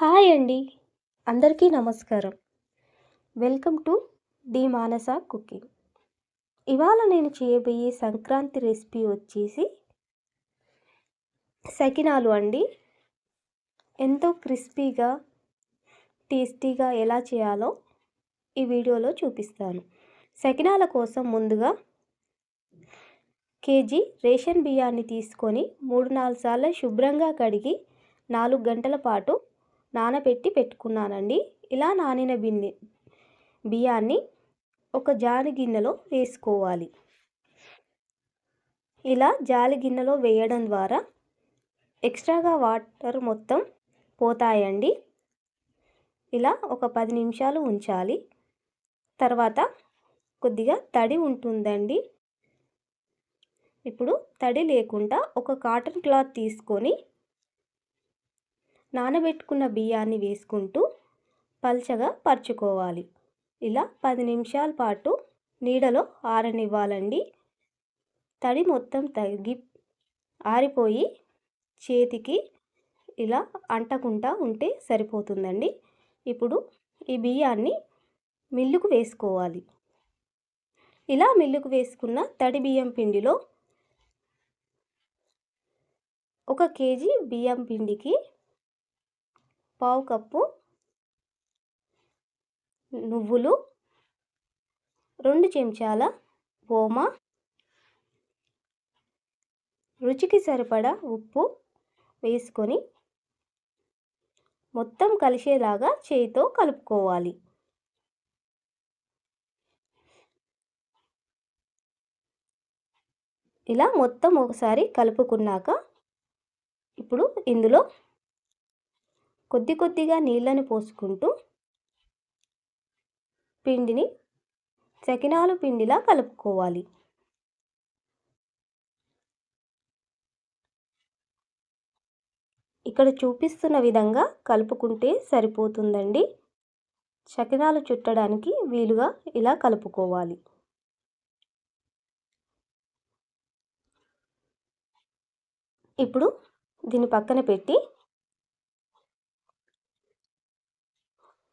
Hi అండి. అందరికీ నమస్కారం. Welcome to the Manasa cooking. ఇవాళ నేను చేయబోయే సంక్రాంతి రెసిపీ వచ్చేసి సకినాలు అండి. ఎంతో క్రిస్పీగా టేస్టీగా ఎలా చేయాలో ఈ వీడియోలో చూపిస్తాను. సకినాల కోసం ముందుగా కేజీ రేషన్ బియ్యాన్ని తీసుకొని మూడు నాలుగు సార్లు శుభ్రంగా కడిగి నాలుగు గంటల పాటు నానబెట్టి పెట్టుకున్నానండి. ఇలా నానిన బిన్ని బియ్యాన్ని ఒక జాలి గిన్నెలో వేసుకోవాలి. ఇలా జాలి గిన్నెలో వేయడం ద్వారా ఎక్స్ట్రాగా వాటర్ మొత్తం పోతాయండి. ఇలా ఒక పది నిమిషాలు ఉంచాలి. తర్వాత కొద్దిగా తడి ఉంటుందండి. ఇప్పుడు తడి లేకుండా ఒక కాటన్ క్లాత్ తీసుకొని నానబెట్టుకున్న బియ్యాన్ని వేసుకుంటూ పల్చగా పరుచుకోవాలి. ఇలా పది నిమిషాల పాటు నీడలో ఆరనివ్వాలండి. తడి మొత్తం తగ్గి ఆరిపోయి చేతికి ఇలా అంటకుండా ఉంటే సరిపోతుందండి. ఇప్పుడు ఈ బియ్యాన్ని మిల్లుకు వేసుకోవాలి. ఇలా మిల్లుకు వేసుకున్న తడి బియ్యం పిండిలో ఒక కేజీ బియ్యం పిండికి పావు కప్పు నువ్వులు రెండు చెంచాల ఓమ రుచికి సరిపడా ఉప్పు వేసుకొని మొత్తం కలిసేలాగా చేయితో కలుపుకోవాలి. ఇలా మొత్తం ఒకసారి కలుపుకున్నాక ఇప్పుడు ఇందులో కొద్ది కొద్దిగా నీళ్ళను పోసుకుంటూ పిండిని సకినాలు పిండిలా కలుపుకోవాలి. ఇక్కడ చూపిస్తున్న విధంగా కలుపుకుంటే సరిపోతుందండి. చకినాలు చుట్టడానికి వీలుగా ఇలా కలుపుకోవాలి. ఇప్పుడు దీన్ని పక్కన పెట్టి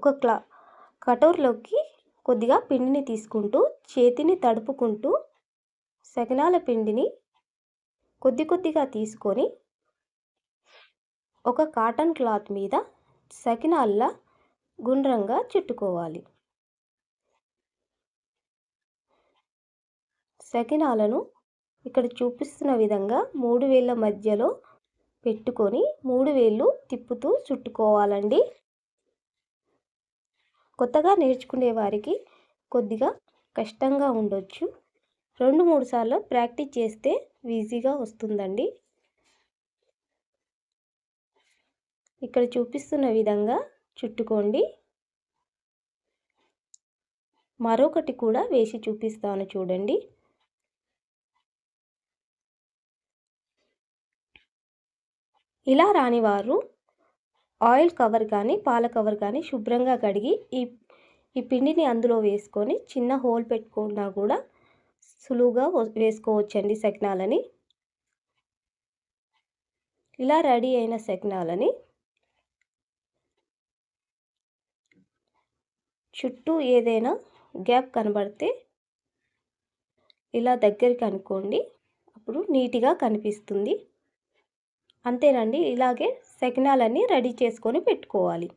ఒక క్లా కటోర్లోకి కొద్దిగా పిండిని తీసుకుంటూ చేతిని తడుపుకుంటూ సకినాల పిండిని కొద్ది కొద్దిగా తీసుకొని ఒక కాటన్ క్లాత్ మీద సకినాల్లా గుండ్రంగా చుట్టుకోవాలి. సకినాలను ఇక్కడ చూపిస్తున్న విధంగా మూడు వేళ్ళ మధ్యలో పెట్టుకొని మూడు వేళ్ళు తిప్పుతూ చుట్టుకోవాలండి. కొత్తగా నేర్చుకునే వారికి కొద్దిగా కష్టంగా ఉండొచ్చు. రెండు మూడు సార్లు ప్రాక్టీస్ చేస్తే ఈజీగా వస్తుందండి. ఇక్కడ చూపిస్తున్న విధంగా చుట్టుకోండి. మరొకటి కూడా వేసి చూపిస్తాను చూడండి. ఇలా రానివారు ఆయిల్ కవర్ కానీ పాల కవర్ కానీ శుభ్రంగా కడిగి ఈ ఈ పిండిని అందులో వేసుకొని చిన్న హోల్ పెట్టుకున్నా కూడా సులువుగా వేసుకోవచ్చండి సకినాలని ఇలా రెడీ అయిన సకినాలని చుట్టూ ఏదైనా గ్యాప్ కనబడితే ఇలా దగ్గరికి అనుకోండి అప్పుడు నీట్గా కనిపిస్తుంది. అంతేనండి ఇలాగే సకినాలన్నీ రెడీ చేసుకొని పెట్టుకోవాలి.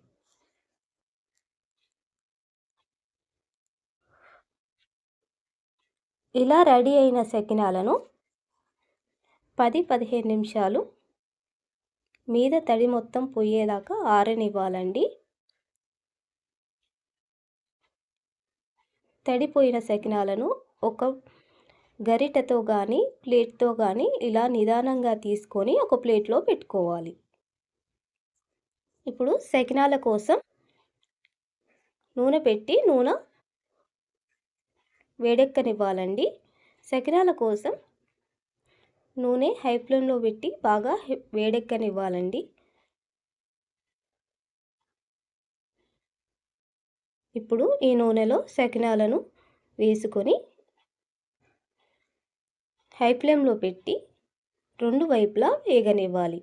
ఇలా రెడీ అయిన సకినాలను పది పదిహేను నిమిషాలు మీద తడి మొత్తం పోయేదాకా ఆరనివ్వాలండి. తడిపోయిన సకినాలను ఒక గరిటతో కానీ ప్లేట్తో కానీ ఇలా నిదానంగా తీసుకొని ఒక ప్లేట్లో పెట్టుకోవాలి. ఇప్పుడు సకినాల కోసం నూనె పెట్టి నూనె వేడెక్కనివ్వాలండి. సకినాల కోసం నూనె హై ఫ్లేమ్లో పెట్టి బాగా వేడెక్కనివ్వాలండి. ఇప్పుడు ఈ నూనెలో సకినాలను వేసుకొని హై ఫ్లేమ్లో పెట్టి రెండు వైపులా వేగనివ్వాలి.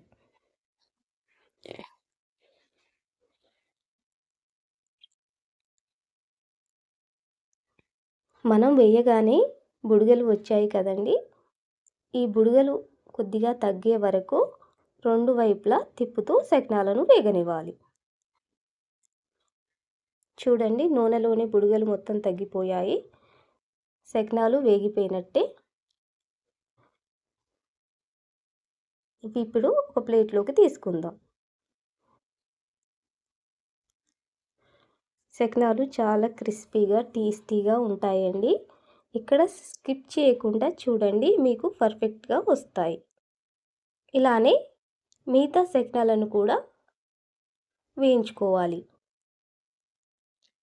మనం వేయగానే బుడగలు వచ్చాయి కదండి. ఈ బుడగలు కొద్దిగా తగ్గే వరకు రెండు వైపులా తిప్పుతూ సకినాలను వేగనివ్వాలి. చూడండి నూనెలోని బుడగలు మొత్తం తగ్గిపోయాయి. సకినాలు వేగిపోయినట్టే. ఇవి ఇప్పుడు ఒక ప్లేట్లోకి తీసుకుందాం. సకినాలు చాలా క్రిస్పీగా టేస్టీగా ఉంటాయండి. ఇక్కడ స్కిప్ చేయకుండా చూడండి మీకు పర్ఫెక్ట్గా వస్తాయి. ఇలానే మిగతా సకినాలను కూడా వేయించుకోవాలి.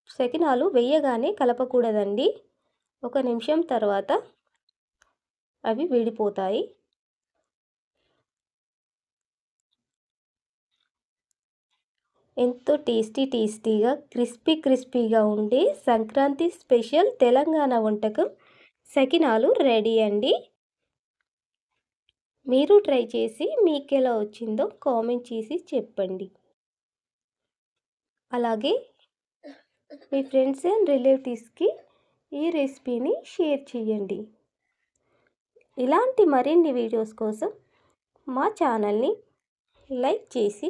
సకినాలు వేయగానే కలపకూడదండి. ఒక నిమిషం తర్వాత అవి విడిపోతాయి. ఎంతో టేస్టీ టేస్టీగా క్రిస్పీ క్రిస్పీగా ఉండే సంక్రాంతి స్పెషల్ తెలంగాణ వంటకం సకినాలు రెడీ అండి. మీరు ట్రై చేసి మీకు ఎలా వచ్చిందో కామెంట్ చేసి చెప్పండి. అలాగే మీ ఫ్రెండ్స్ అండ్ రిలేటివ్స్కి ఈ రెసిపీని షేర్ చేయండి. ఇలాంటి మరిన్ని వీడియోస్ కోసం మా ఛానల్ని లైక్ చేసి